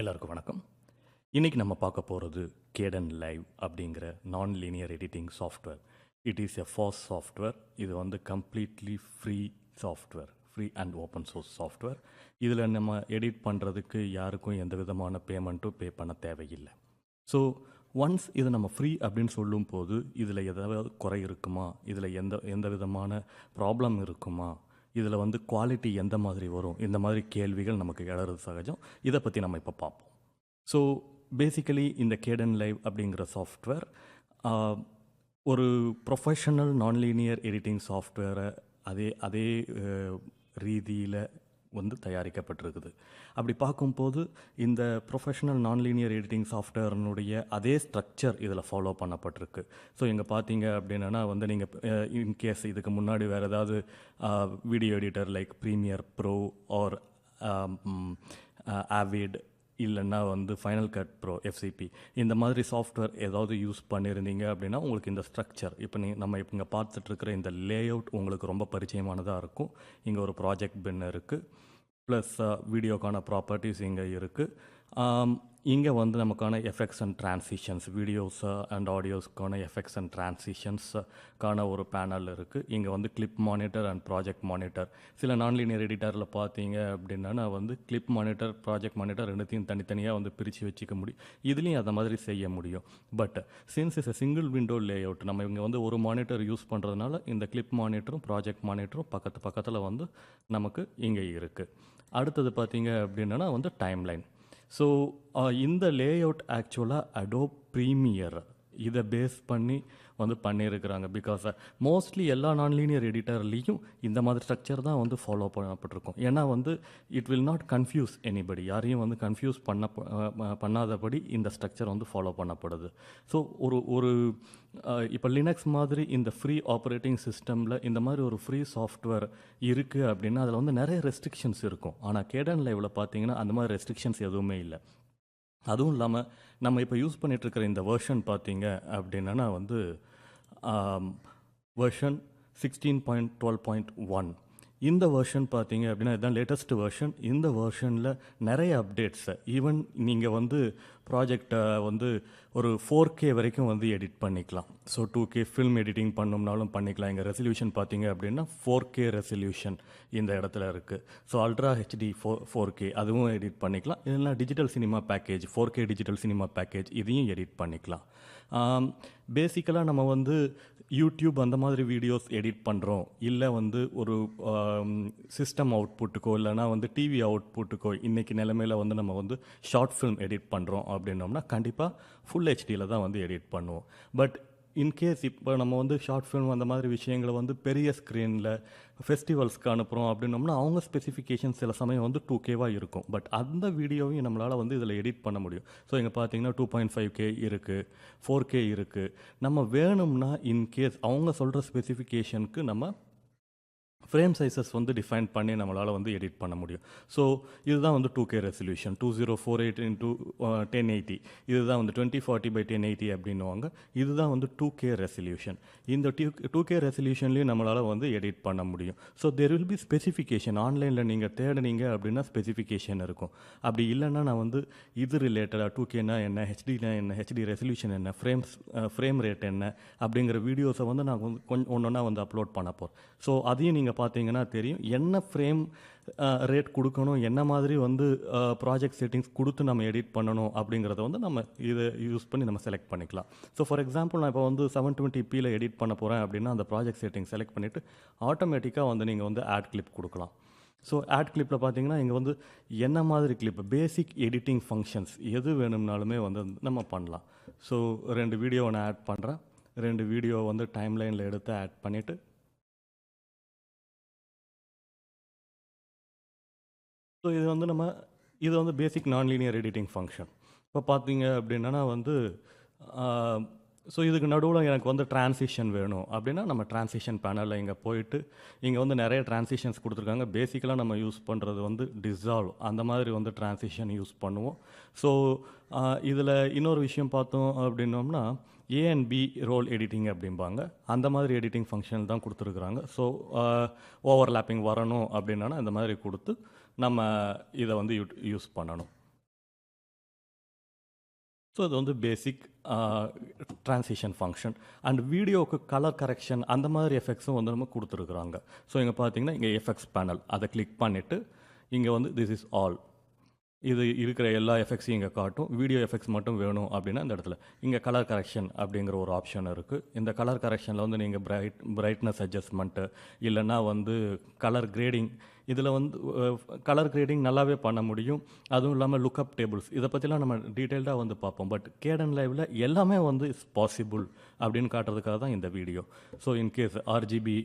எல்லாருக்கும் வணக்கம். இன்றைக்கி நம்ம பார்க்க போகிறது கேடன் லைவ் அப்படிங்கிற non linear editing software it is a fast software இது வந்து completely free software free and open source software இதில் நம்ம எடிட் பண்ணுறதுக்கு யாருக்கும் எந்த விதமான பேமெண்ட்டும் பே பண்ண தேவையில்லை. ஸோ ஒன்ஸ் இது நம்ம ஃப்ரீ அப்படின்னு சொல்லும் போது இதில் ஏதாவது குறை இருக்குமா? இதில் எந்த எந்த விதமான ப்ராப்ளம் இருக்குமா? இதில் வந்து குவாலிட்டி எந்த மாதிரி வரும்? இந்த மாதிரி கேள்விகள் நமக்கு எழறது சகஜம். இதை பற்றி நம்ம இப்போ பார்ப்போம் ஸோ பேசிக்கலி இந்த கேடன் லைவ் அப்படிங்கிற சாஃப்ட்வேர் ஒரு ப்ரொஃபஷனல் நான்லீனியர் எடிட்டிங் சாஃப்ட்வேரை அதே அதே ரீதியில் வந்து தயாரிக்கப்பட்டிருக்குது. அப்படி பார்க்கும்போது இந்த ப்ரொஃபஷனல் நான்லீனியர் எடிட்டிங் சாஃப்ட்வேர்னுடைய அதே ஸ்ட்ரக்சர் இதில் ஃபாலோ பண்ணப்பட்டிருக்கு. ஸோ இங்கே பார்த்தீங்க அப்படின்னா வந்து நீங்கள் இன்கேஸ் இதுக்கு முன்னாடி வேறு ஏதாவது video editor like premiere pro or avid இல்லைன்னா வந்து ஃபைனல் கட் ப்ரோ எஃப்சிபி இந்த மாதிரி சாஃப்ட்வேர் ஏதாவது யூஸ் பண்ணியிருந்தீங்க அப்படின்னா உங்களுக்கு இந்த ஸ்ட்ரக்சர் இப்போ நீ நம்ம இப்போ இங்கே பார்த்துட்ருக்கிற இந்த லேஅவுட் உங்களுக்கு ரொம்ப பரிச்சயமானதாக இருக்கும். இங்கே ஒரு ப்ராஜெக்ட் பின் இருக்குது ப்ளஸ் வீடியோக்கான ப்ராப்பர்ட்டிஸ் இங்கே இருக்குது இங்கே வந்து நமக்கான effects and transitions videos and ஆடியோஸ்க்கான effects and ட்ரான்சிஷன்ஸ்க்கான ஒரு பேனல் இருக்குது இங்கே வந்து clip monitor and project monitor சில நான்லீனியர் எடிட்டரில் பார்த்தீங்க அப்படின்னா நான் வந்து கிளிப் மானிட்டர் ப்ராஜெக்ட் மானிட்டர் ரெண்டுத்தையும் தனித்தனியாக வந்து பிரித்து வச்சுக்க முடியும் இதுலேயும் அந்த மாதிரி செய்ய முடியும். But since is a single window layout நம்ம இங்கே வந்து ஒரு மானிட்டர் யூஸ் பண்ணுறதுனால இந்த கிளிப் மானிட்டரும் ப்ராஜெக்ட் மானிட்டரும் பக்கத்து பக்கத்தில் வந்து நமக்கு இங்கே இருக்குது அடுத்தது பார்த்தீங்க அப்படின்னா வந்து டைம்லைன் ஸோ இந்த லே அவுட் ஆக்சுவலாக அடோ ப்ரீமியர் இதை பேஸ் பண்ணி வந்து பண்ணியிருக்கிறாங்க. பிகாஸ் மோஸ்ட்லி uh, எல்லா நான்லீனியர் எடிட்டர்லேயும் இந்த மாதிரி ஸ்ட்ரக்சர் தான் வந்து ஃபாலோ பண்ணப்பட்டிருக்கும். ஏன்னா வந்து it will not confuse anybody யாரையும் வந்து கன்ஃபியூஸ் பண்ண பண்ணாதபடி இந்த ஸ்ட்ரக்சர் வந்து ஃபாலோ பண்ணப்படுது. ஸோ ஒரு ஒரு இப்போ லினக்ஸ் மாதிரி இந்த ஃப்ரீ ஆப்ரேட்டிங் சிஸ்டமில் இந்த மாதிரி ஒரு ஃப்ரீ சாஃப்ட்வேர் இருக்குது அப்படின்னா அதில் வந்து நிறைய ரெஸ்ட்ரிக்ஷன்ஸ் இருக்கும். ஆனால் கேடன் லைவில் பார்த்தீங்கன்னா அந்த மாதிரி ரெஸ்ட்ரிக்ஷன்ஸ் எதுவுமே இல்லை. அதுவும் இல்லாமல் நம்ம இப்போ யூஸ் பண்ணிகிட்ருக்கிற இந்த வேர்ஷன் பார்த்தீங்க அப்படின்னா வந்து version sixteen point twelve point one இந்த வேர்ஷன் பார்த்தீங்க அப்படின்னா இதுதான் லேட்டஸ்ட் வெர்ஷன் இந்த வேர்ஷனில் நிறைய அப்டேட்ஸை ஈவன் நீங்கள் வந்து ப்ராஜெக்டை வந்து ஒரு ஃபோர் கே வரைக்கும் வந்து எடிட் பண்ணிக்கலாம். So two K film editing பண்ணோம்னாலும் பண்ணிக்கலாம். எங்கள் ரெசல்யூஷன் பார்த்தீங்க அப்படின்னா ஃபோர் கே ரெசல்யூஷன் இந்த இடத்துல இருக்குது so ultra HD four four K அதுவும் எடிட் பண்ணிக்கலாம். இல்லைனா digital cinema package four K digital cinema package இதையும் எடிட் பண்ணிக்கலாம். பேசிக்கலாக நம்ம வந்து யூடியூப் அந்த மாதிரி வீடியோஸ் எடிட் பண்ணுறோம் இல்லை வந்து ஒரு Um, சிஸ்டம் அவுட்புட்டுக்கோ இல்லைனா வந்து டிவி அவுட்புட்டுக்கோ இன்றைக்கி நிலமையில் வந்து நம்ம வந்து ஷார்ட் ஃபிலிம் எடிட் பண்ணுறோம் அப்படின்னோம்னா கண்டிப்பாக ஃபுல் ஹெச்டியில் தான் வந்து எடிட் பண்ணுவோம். பட் இன்கேஸ் இப்போ நம்ம வந்து ஷார்ட் ஃபிலிம் அந்த மாதிரி விஷயங்களை வந்து பெரிய ஸ்க்ரீனில் ஃபெஸ்டிவல்ஸ்க்கு அனுப்புகிறோம் அப்படின்னோம்னா அவங்க ஸ்பெசிஃபிகேஷன் சில சமயம் வந்து டூ கேவாக இருக்கும். பட் அந்த வீடியோவையும் நம்மளால் வந்து இதில் எடிட் பண்ண முடியும். ஸோ இங்கே பார்த்தீங்கன்னா டூ பாயிண்ட் ஃபைவ் கே இருக்குது ஃபோர் கே இருக்குது நம்ம வேணும்னா இன்கேஸ் அவங்க சொல்கிற ஸ்பெசிஃபிகேஷனுக்கு நம்ம ஃப்ரேம் சைஸஸ் வந்து டிஃபைன் பண்ணி நம்மளால் வந்து எடிட் பண்ண முடியும். ஸோ இதுதான் வந்து two K resolution two zero four eight into ten eighty இதுதான் வந்து twenty forty by ten eighty அப்படின்னுவாங்க. இதுதான் வந்து டூ கே ரெசல்யூஷன் இந்த டூ டூ கே ரெசல்யூஷன்லேயும் நம்மளால் வந்து எடிட் பண்ண முடியும். So there will be specification ஆன்லைனில் நீங்கள் தேடினீங்க அப்படின்னா ஸ்பெசிஃபிகேஷன் இருக்கும். அப்படி இல்லைன்னா நான் வந்து இது ரிலேட்டடாக டூ கேனா என்ன ஹெச்டினா என்ன ஹெச்டி ரெசல்யூஷன் என்ன ஃப்ரேம்ஸ் ஃப்ரேம் ரேட் என்ன அப்படிங்கிற வீடியோஸை வந்து நான் வந்து கொஞ்சம் ஒன்று ஒன்றா வந்து அப்லோட் பண்ண போகிறேன் ஸோ அதையும் நீங்கள் பார்த்தீங்கன்னா தெரியும். என்ன ஃப்ரேம் ரேட் கொடுக்கணும் என்ன மாதிரி வந்து ப்ராஜெக்ட் செட்டிங்ஸ் கொடுத்து நம்ம எடிட் பண்ணணும் அப்படிங்கிறத வந்து நம்ம இதை யூஸ் பண்ணி நம்ம செலக்ட் பண்ணிக்கலாம். ஸோ ஃபார் எக்ஸாம்பிள் நான் இப்போ வந்து செவன் டுவெண்ட்டி பியில் எடிட் பண்ண போகிறேன் அப்படின்னா அந்த ப்ராஜெக்ட் செட்டிங் செலக்ட் பண்ணிவிட்டு ஆட்டோமேட்டிக்காக வந்து நீங்கள் வந்து ஆட் கிளிப் கொடுக்கலாம். ஸோ ஆட் கிளிப்பில் பார்த்தீங்கன்னா இங்கே வந்து என்ன மாதிரி கிளிப் பேசிக் எடிட்டிங் ஃபங்க்ஷன்ஸ் எது வேணும்னாலுமே வந்து நம்ம பண்ணலாம். ஸோ ரெண்டு வீடியோவை நான் ஆட் பண்ணுறேன் ரெண்டு வீடியோ வந்து டைம் லைனில் எடுத்து ஆட் பண்ணிவிட்டு ஸோ இது வந்து நம்ம இது வந்து பேசிக் நான் லீனியர் எடிட்டிங் ஃபங்க்ஷன் இப்போ பார்த்தீங்க அப்படின்னா வந்து ஸோ இதுக்கு நடுவில் எனக்கு வந்து டிரான்சிஷன் வேணும். அப்படின்னா நம்ம டிரான்சிஷன் பேனலில் இங்கே போயிட்டு இங்கே வந்து நிறைய டிரான்சிஷன்ஸ் கொடுத்துருக்காங்க. பேசிக்கலாக நம்ம யூஸ் பண்ணுறது வந்து டிசால்வ் அந்த மாதிரி வந்து டிரான்சிஷன் யூஸ் பண்ணுவோம். ஸோ இதில் இன்னொரு விஷயம் பார்த்தோம் அப்படின்னோம்னா A and B roll editing அப்படிம்பாங்க. அந்த மாதிரி எடிட்டிங் ஃபங்க்ஷன் தான் கொடுத்துருக்குறாங்க. ஸோ ஓவர்லாப்பிங் வரணும் அப்படின்னா இந்த மாதிரி கொடுத்து நம்ம இதை வந்து யூஸ் பண்ணணும். ஸோ இது வந்து பேசிக் ட்ரான்சிஷன் ஃபங்க்ஷன் அண்ட் வீடியோவுக்கு கலர் கரெக்ஷன் அந்த மாதிரி எஃபெக்ட்ஸும் வந்து நம்ம கொடுத்துருக்குறாங்க. ஸோ இங்கே பார்த்தீங்கன்னா இங்கே எஃபெக்ட்ஸ் பேனல் அதை கிளிக் பண்ணிவிட்டு இங்கே வந்து திஸ் இஸ் ஆல் இது இருக்கிற எல்லா எஃபெக்ட்ஸையும் இங்கே காட்டும். வீடியோ எஃபெக்ட்ஸ் மட்டும் வேணும் அப்படின்னா இந்த இடத்துல. இங்கே கலர் கரெக்ஷன் அப்படிங்கிற ஒரு ஆப்ஷன் இருக்குது இந்த கலர் கரெக்ஷனில் வந்து நீங்கள் பிரைட் பிரைட்னஸ் அட்ஜஸ்ட்மெண்ட்டு இல்லைன்னா வந்து கலர் கிரேடிங் இதில் வந்து கலர் கிரேடிங் நல்லாவே பண்ண முடியும். அதுவும் இல்லாமல் லுக்அப் டேபிள்ஸ் இதை பற்றிலாம் நம்ம டீட்டெயில்டாக வந்து பார்ப்போம். பட் கேடன் லைவில் எல்லாமே வந்து இஸ் பாசிபிள் அப்படின்னு காட்டுறதுக்காக தான் இந்த video so in case RGB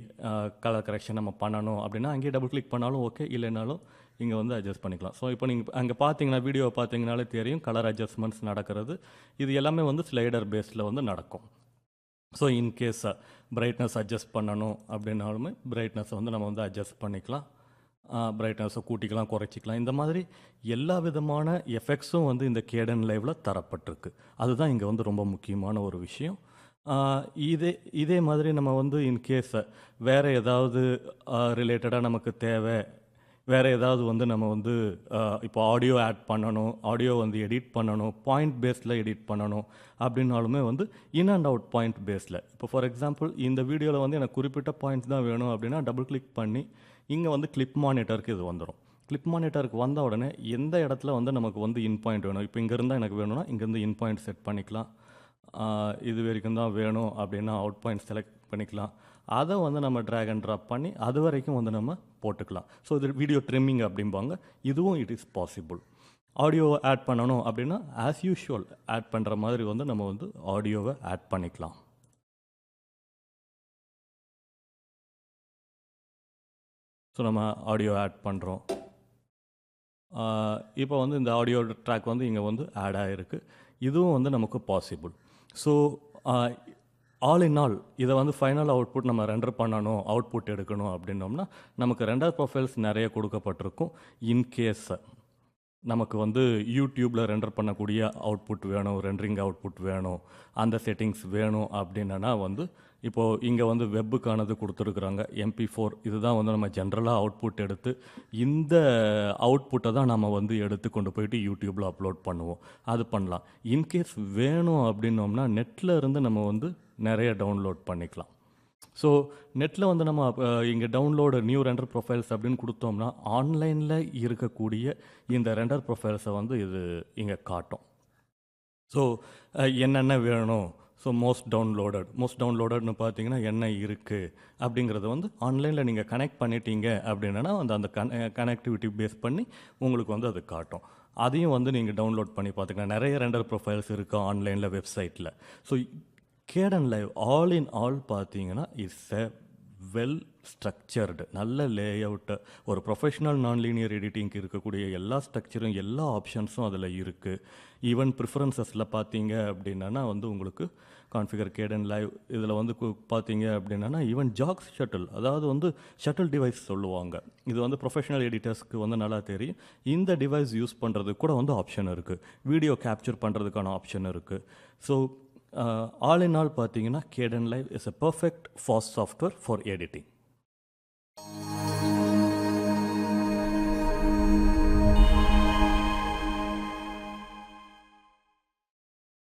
colour correction நம்ம பண்ணணும் அப்படின்னா அங்கேயே டபுள் கிளிக் பண்ணாலும் ஓகே இல்லைனாலும் இங்கே வந்து அட்ஜஸ்ட் பண்ணிக்கலாம். ஸோ இப்போ நீங்கள் அங்கே பார்த்தீங்கன்னா வீடியோ பார்த்தீங்கனாலே தெரியும் கலர் அட்ஜஸ்ட்மெண்ட்ஸ் நடக்கிறது. இது எல்லாமே வந்து ஸ்லைடர் பேஸில் வந்து நடக்கும். ஸோ இன்கேஸ் பிரைட்னஸ் அட்ஜஸ்ட் பண்ணணும் அப்படின்னாலுமே பிரைட்னஸை வந்து நம்ம வந்து அட்ஜஸ்ட் பண்ணிக்கலாம். பிரைட்னஸை கூட்டிக்கலாம் குறைச்சிக்கலாம். இந்த மாதிரி எல்லா விதமான எஃபெக்ட்ஸும் வந்து இந்த கேடன் லைவில் தரப்பட்டிருக்கு. அதுதான் இங்கே வந்து ரொம்ப முக்கியமான ஒரு விஷயம். இதே இதே மாதிரி நம்ம வந்து இன்கேஸ் வேறு ஏதாவது ரிலேட்டடாக நமக்கு தேவை வேறு ஏதாவது வந்து நம்ம வந்து இப்போ ஆடியோ ஆட் பண்ணணும் ஆடியோ வந்து எடிட் பண்ணணும் பாயிண்ட் பேஸில் எடிட் பண்ணணும் அப்படின்னாலுமே வந்து இன் அண்ட் அவுட் பாயிண்ட் பேஸில் இப்போ ஃபார் எக்ஸாம்பிள் இந்த வீடியோவில் வந்து எனக்கு குறிப்பிட்ட பாயிண்ட்ஸ் தான் வேணும் அப்படின்னா டபுள் கிளிக் பண்ணி இங்கே வந்து கிளிப் மானிட்டருக்கு இது வந்துடும் கிளிப் மானிட்டருக்கு வந்த உடனே எந்த இடத்துல வந்து நமக்கு வந்து இன் பாயிண்ட் வேணும்? இப்போ இங்கே இருந்தால் எனக்கு வேணும்னா இங்கேருந்து இன் பாயிண்ட் செட் பண்ணிக்கலாம். இது வரைக்கும் தான் வேணும் அப்படின்னா அவுட் பாயிண்ட் செலக்ட் பண்ணிக்கலாம். அதை வந்து நம்ம ட்ராக் அண்ட் ட்ராப் பண்ணி அது வரைக்கும் வந்து நம்ம போட்டுக்கலாம். ஸோ இது வீடியோ ட்ரிம்மிங் அப்படிம்பாங்க. இதுவும் it is possible audio add பண்ணணும் அப்படின்னா ஆஸ் யூஷுவல் ஆட் பண்ணுற மாதிரி வந்து நம்ம வந்து ஆடியோவை ஆட் பண்ணிக்கலாம். ஸோ நம்ம ஆடியோ ஆட் பண்ணுறோம் இப்போ வந்து இந்த ஆடியோ ட்ராக் வந்து இங்கே வந்து ஆட் ஆகிருக்கு இதுவும் வந்து நமக்கு possible so all in all இதை வந்து ஃபைனல் அவுட்புட் நம்ம ரெண்டர் பண்ணணும் அவுட்புட் எடுக்கணும் அப்படின்னோம்னா நமக்கு ரெண்டர் ப்ரொஃபைல்ஸ் நிறைய கொடுக்கப்பட்டிருக்கும். இன்கேஸ் நமக்கு வந்து யூடியூப்பில் ரெண்டர் பண்ணக்கூடிய அவுட்புட் வேணும் ரெண்டரிங் அவுட்புட் வேணும் அந்த செட்டிங்ஸ் வேணும் அப்படின்னா வந்து இப்போது இங்கே வந்து வெப்புக்கானது கொடுத்துருக்குறாங்க. எம்பி ஃபோர் இதுதான் வந்து நம்ம ஜென்ரலாக அவுட்புட் எடுத்து இந்த அவுட்புட்டை தான் நம்ம வந்து எடுத்து கொண்டு போயிட்டு யூடியூப்பில் அப்லோட் பண்ணுவோம். அது பண்ணலாம். இன்கேஸ் வேணும் அப்படின்னோம்னா நெட்டில் இருந்து நம்ம வந்து நிறைய டவுன்லோட் பண்ணிக்கலாம். ஸோ நெட்டில் வந்து நம்ம இங்கே டவுன்லோடு நியூ ரெண்டர் ப்ரொஃபைல்ஸ் அப்படின்னு கொடுத்தோம்னா ஆன்லைனில் இருக்கக்கூடிய இந்த ரெண்டர் ப்ரொஃபைல்ஸை வந்து இது இங்கே காட்டும். ஸோ என்னென்ன வேணும்? ஸோ மோஸ்ட் டவுன்லோடட் மோஸ்ட் டவுன்லோடட்னு பார்த்தீங்கன்னா என்ன இருக்குது அப்படிங்கிறத வந்து ஆன்லைனில் நீங்கள் கனெக்ட் பண்ணிட்டீங்க அப்படின்னா அந்த அந்த கன கனெக்டிவிட்டி பேஸ் பண்ணி உங்களுக்கு வந்து அது காட்டும். அதையும் வந்து நீங்கள் டவுன்லோட் பண்ணி பார்த்துக்கலாம். நிறைய ரெண்டர் ப்ரொஃபைல்ஸ் இருக்குது ஆன்லைனில் வெப்சைட்டில் so Kdenlive all in all பார்த்தீங்கன்னா இட்ஸ் எ வெல் ஸ்ட்ரக்சர்டு நல்ல லே அவுட்டு ஒரு ப்ரொஃபஷனல் நான் லீனியர் எடிட்டிங்க்கு இருக்கக்கூடிய எல்லா ஸ்ட்ரக்சரும் எல்லா ஆப்ஷன்ஸும் அதில் இருக்குது ஈவன் ப்ரிஃபரன்சஸில் பார்த்தீங்க அப்படின்னா வந்து உங்களுக்கு கான்ஃபிகர் கேடன் லைவ் இதில் வந்து பார்த்தீங்க அப்படின்னா ஈவன் ஜாக்ஸ் ஷட்டில் அதாவது வந்து ஷட்டில் டிவைஸ் சொல்லுவாங்க. இது வந்து ப்ரொஃபஷனல் எடிட்டர்ஸ்க்கு வந்து நல்லா தெரியும். இந்த டிவைஸ் யூஸ் பண்ணுறதுக்கு கூட வந்து ஆப்ஷன் இருக்குது வீடியோ கேப்சர் பண்ணுறதுக்கான ஆப்ஷன் இருக்குது ஸோ ஆல் இன் ஆல் பார்த்தீங்கன்னா Kdenlive is a perfect fast software for editing